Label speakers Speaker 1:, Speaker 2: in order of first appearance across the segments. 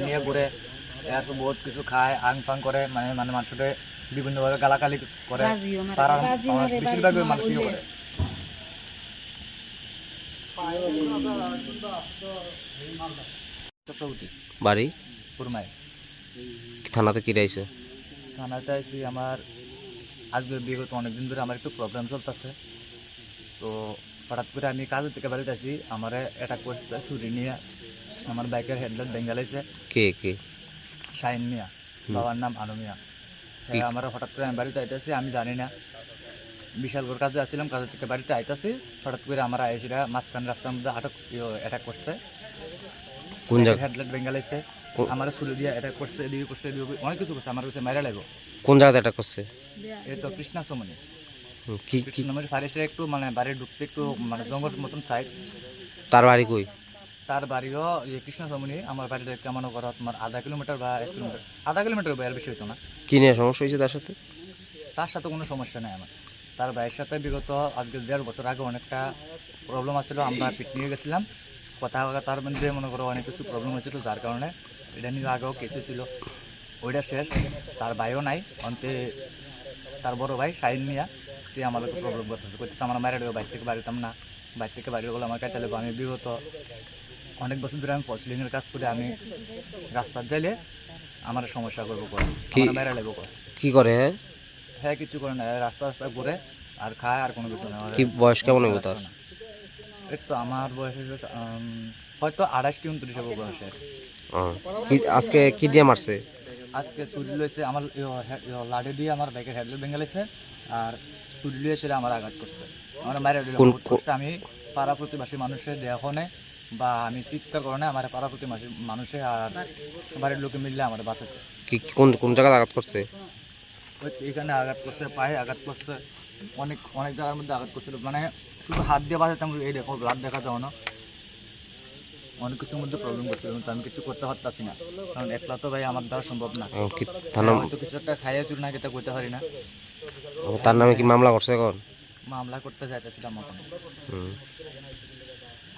Speaker 1: নিয়ে ঘুরে এর তো বহুত কিছু খায় আং ফাং করে মানে মানে বিভিন্নভাবে গালাগালি করে। তারা বেশিরভাগ মানুষই করে।
Speaker 2: বাড়ি?
Speaker 1: কুরমায়।
Speaker 2: থানাতে কি রাইছো
Speaker 1: থানাতে আইসি আমার আজকে বিগত অনেকদিন ধরে আমার একটু প্রবলেম চলতেছে। তো হঠাৎ করে আমি কাজের থেকে বাড়িতে আসি আমার অ্যাটাক করছে ছুরি নিয়ে। আমার বাইকের হেডলাইট বেঙ্গালাইছে
Speaker 2: কে কে?
Speaker 1: শাইন মিয়া বাবার নাম আনু মিয়া। হ্যাঁ আমার হঠাৎ করে আমি বাড়িতে আইতেছি আমি জানি না। বিশালগড় কাজে আসছিলাম কাজের থেকে বাড়িতে আইতেছি হঠাৎ করে আমার আইসিরা মাঝখান রাস্তার মধ্যে আটক অ্যাটাক করছে।
Speaker 2: কোন জায়গা?
Speaker 1: হেডলাইট বেঙ্গালাইছে
Speaker 2: কো-
Speaker 1: আমার ছুরি দিয়ে অ্যাটাক করছে এদিকে করছে এদিকে অনেক কিছু করছে আমার কাছে মারা লাগবো।
Speaker 2: কোন জায়গাতে এটা করছে?
Speaker 1: এই তো কৃষ্ণা সমনি।
Speaker 2: কি
Speaker 1: ফারেসে একটু মানে বাড়ি ঢুকতে একটু মানে জঙ্গল মতন সাইড
Speaker 2: তার বাড়ি কই?
Speaker 1: তার বাড়িও এই কৃষ্ণ সমনি আমার বাড়ি থেকে মনে করো তোমার আধা কিলোমিটার বা এক কিলোমিটার? আধা কিলোমিটার বা এর বেশি হতো না।
Speaker 2: কি নিয়ে সমস্যা হয়েছে তার সাথে?
Speaker 1: তার সাথে কোনো সমস্যা নেই আমার। তার ভাইয়ের সাথে বিগত আজকে দেড় বছর আগে অনেকটা প্রবলেম আসছিল আমরা পিকনিকে গেছিলাম। কথা তার মধ্যে মনে করো অনেক কিছু প্রবলেম হয়েছিল যার কারণে এটা নিয়ে আগেও কেসে ছিল। ওইটা শেষ। তার ভাইও নাই অন্তে তার বড় ভাই শাহিন মিয়া তুই আমার লোক প্রবলেম করতেছে। করতেছে আমার মায়ের বাইর থেকে বাড়িতাম না। বাইর থেকে বাড়ি বলে আমার কাছে লাগবো। আমি বিগত অনেক বছর ধরে আমি ফলসিলিংয়ের কাজ করে আমি রাস্তার যাইলে আমার সমস্যা করব করে
Speaker 2: কি-
Speaker 1: মেরে লাগবো করে।
Speaker 2: কি করে? হ্যাঁ
Speaker 1: কিছু করে না রাস্তা রাস্তা ঘুরে আর খায় আর কোনো কিছু না।
Speaker 2: কি বয়স কেমন হবে তার
Speaker 1: এই তো আমার বয়স হয়েছে হয়তো আঠাশ কি উনত্রিশ হবে বয়সে।
Speaker 2: আজকে কি দিয়ে মারছে?
Speaker 1: আজকে চুরি লয়েছে আমার লাঠি দিয়ে আমার ব্যাগের হেডলাইট ভেঙেছে আর চুরি লয়েছে আমার আঘাত করছে। আমার মায়ের আমি পাড়া প্রতিবাসী মানুষের দেহনে বা আমি চিৎকার করে না আমার পাড়া প্রতিবাসী মানুষে আর বাড়ির লোকে মিললে আমার বাঁচাচ্ছে।
Speaker 2: কি কোন কোন জায়গায় আঘাত করছে?
Speaker 1: এখানে আঘাত করছে পায়ে আঘাত করছে অনেক অনেক জায়গার মধ্যে আঘাত করছিল। মানে শুধু হাত দিয়ে বাঁচাতাম এই দেখো ব্লাড দেখা যাও না অনেক কিছুর মধ্যে প্রবলেম করছিল কিন্তু আমি কিছু করতে পারতাছি না। কারণ একলা তো ভাই আমার দ্বারা সম্ভব না। হয়তো কিছু একটা খাইয়া চুরি না খেতে করতে পারি না।
Speaker 2: তার নামে কি মামলা করছে এখন?
Speaker 1: মামলা করতে যাইতেছিলাম এখন।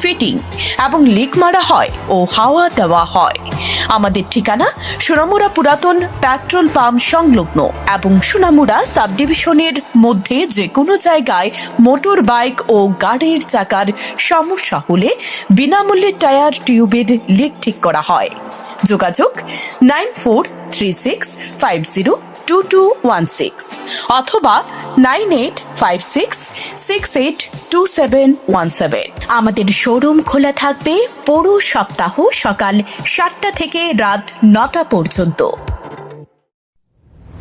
Speaker 3: ফিটিং এবং লিক মারা হয় ও হাওয়া দেওয়া হয়। আমাদের ঠিকানা সোনামুড়া পুরাতন পেট্রোল পাম্প সংলগ্ন এবং সোনামুড়া সাবডিভিশনের মধ্যে যে কোনো জায়গায় মোটর বাইক ও গাড়ির চাকার সমস্যা হলে বিনামূল্যে টায়ার টিউবের লিক ঠিক করা হয়। যোগাযোগ nine four three six five zero two two one six অথবা nine eight five six six eight two seven one seven আমাদের শোরুম খোলা থাকবে পুরো সপ্তাহ সকাল সাতটা থেকে রাত নটা পর্যন্ত।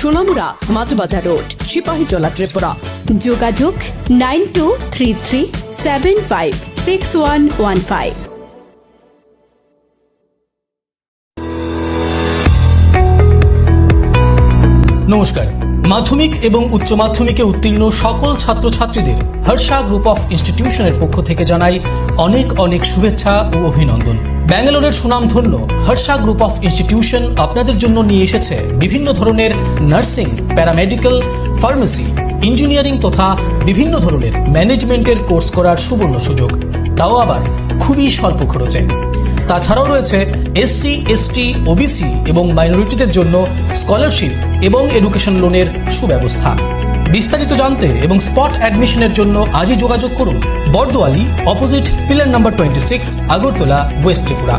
Speaker 4: Sonamura, Matbazar road Sepahijala Tripura. যোগাযোগ nine two three three seven five six one one five.
Speaker 5: নমস্কার। মাধ্যমিক এবং উচ্চ মাধ্যমিকে উত্তীর্ণ সকল ছাত্রছাত্রীদের হর্ষা গ্রুপ অফ ইনস্টিটিউশনের পক্ষ থেকে জানাই অনেক অনেক শুভেচ্ছা ও অভিনন্দন। ব্যাঙ্গালোরের সুনামধন্য হর্ষা গ্রুপ অফ ইনস্টিটিউশন আপনাদের জন্য নিয়ে এসেছে বিভিন্ন ধরনের নার্সিং, প্যারামেডিক্যাল, ফার্মেসি, ইঞ্জিনিয়ারিং তথা বিভিন্ন ধরনের ম্যানেজমেন্টের কোর্স করার সুবর্ণ সুযোগ। তাও আবার খুবই স্বল্প খরচে। তাছাড়াও রয়েছে এসসি, এসটি, ওবিসি এবং মাইনরিটিদের জন্য স্কলারশিপ এবং এডুকেশন লোনের সুব্যবস্থা। বিস্তারিত জানতে এবং স্পট অ্যাডমিশনের জন্য আজই যোগাযোগ করুন। Bardowali, opposite, pillar number twenty six Agartala, west Tripura.